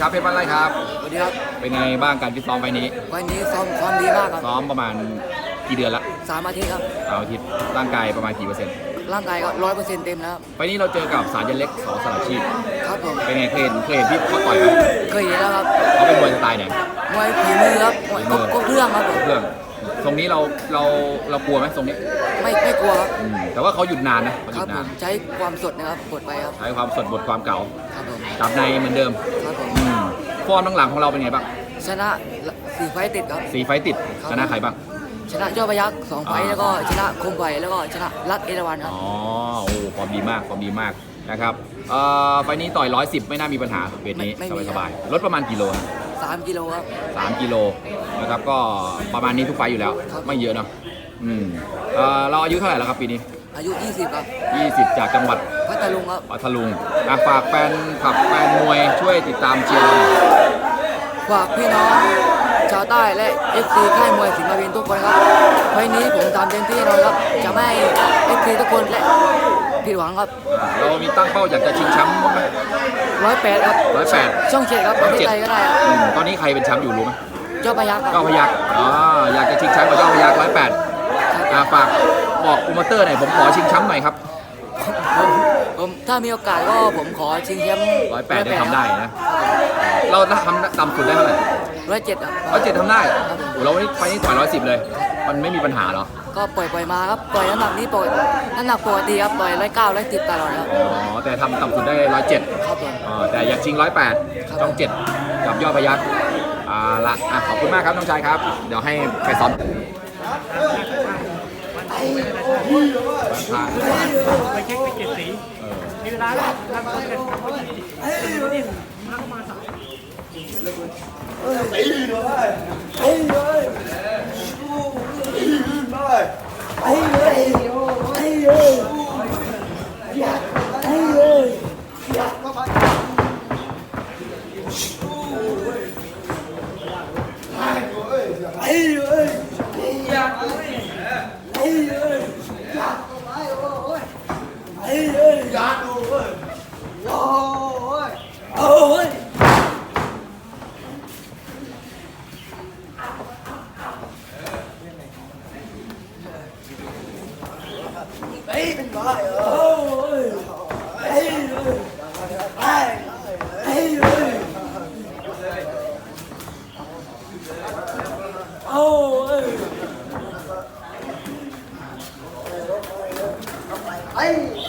ครับเพชรบ้านไร่ครับ สวัสดีครับเป็นไงบ้างการฟิตซ้อมไฟล์นี้ วันนี้ซ้อมซ้อมดีมากครับซ้อมประมาณกี่เดือนละสามอาทิตย์ครับเอาอาทิตย์ร่างกายประมาณกี่เปอร์เซ็นต์ ร่างกายก็ร้อยเปอร์เซ็นต์เต็มแล้วครับไฟล์นี้เราเจอกับสารยันเล็กสอสลัดชีพ ครับผมเป็นไงเคยเห็นเคยเห็นพี่เขาต่อยไหมเคยเห็นแล้วครับเขาเป็นมวยสไตล์ไหน มวยฝีมือครับมวยครบครบเครื่องครับผมเครื่องตรงนี้เราเราเรากลัวไหมตรงนี้ไม่ไม่กลัวครับอืมแต่ว่าเขาหยุดนานนะเขาหคยุรับดผนานมใช้ความสดนะครับกดไปครับใช้ความสดบทความเก่าครับผมจับในเหมือนเดิมครับผมอืม ฟอร์มหลังๆของเราเป็นไงบ้างชนะสี่ไฟต์ติดครับ สีไฟต์ติดครับ ชนะใครบ้าง ชนะเจ้าพยักษ์สองไฟต์อ่า แล้วก็ชนะคมไฟแล้วก็ชนะรัตเอราวันครับ อ๋อโอ้ความดีมากความดีมากนะครับเอ่อไฟล์นี้ต่อย 110 ไม่น่ามีปัญหาเวทนี้สบายๆลดประมาณกี่โลครับสามกิโลครับ สามกิโลนะครับก็ประมาณนี้ทุกไฟล์อยู่แล้ว ครับ ไม่เยอะเนอะอืมเอ่อเราอายุเท่าไหร่แล้วครับปีนี้ อายุ 20 ครับ 20 จากจังหวัด พัทลุงครับพัทลุงอะฝากแฟนขับแฟนมวยช่วยติดตามเชียร์เราหน่อยฝากพี่น้องชาวใต้และ FC ค่ายมวยสิงห์มาวินทุกคนครับไฟต์นี้ผมทำเต็มที่แน่นอนครับ จะไม่ให้ FC ทุกคนและผิดหวังครับอะเรามีตั้งเป้าอยากจะชิงแชมป์บ้างไหม ร้อยแปดครับ108ช่องเจ็ดครับประเทศไทยก็ได้ครับอืมตอนนี้ใครเป็นแชมป์อยู่รู้ไหมเจ้าพยักครับเจ้าพยักอ๋ออยากจะชิงแชมป์กับเจ้าพยักร้อยแปดอะฝากบอกโปรโมเตอร์หน่อยผมขอชิงแชมป์หน่อยครับผม ผมถ้ามีโอกาสก็ผมขอชิงแชมป์ร้อยแปดได้ทำได้นะ เราทำต่ำสุดได้เท่าไหร่ร้อยเจ็ดครับ ร้อยเจ็ดทำได้ครับผม โอ้เราวันนี้ไปนี่ต่อยร้อยสิบเลย มันไม่มีปัญหาเหรอ ก็ปล่อยปล่อยมาครับปล่อยน้ำหนักนี้ปล่อยน้ำหนักปกติครับปล่อยร้อยเก้าร้อยสิบตลอดครับอ๋อ แต่ทำต่ำสุดได้ร้อยเจ็ดครับผม แต่อยากชิงร้อยแปดครับต้องเจ็ดกับยอดพยักอ่าละอะขอบคุณมากครับน้องชายครับ เดี๋ยวให้ไปซ้อม บางไปเช็คไปเก็บสีมีเวลาแล้วทำอะไรกันนี่มาเข้ามาสายเฮ้ยเฮ้ดีด้วยเฮ้ยเฮ้ยเฮ้ยเฮ้ยเฮ้ยอยากเฮ้ยเฮ้ยอยากมาบ้านเฮ้ยเฮ้ยอยากเฮ้ย ơi gạt tôi ôi ấy ơi gạt tôi ôi ôi Baby, my oh, hey, hey. 哎！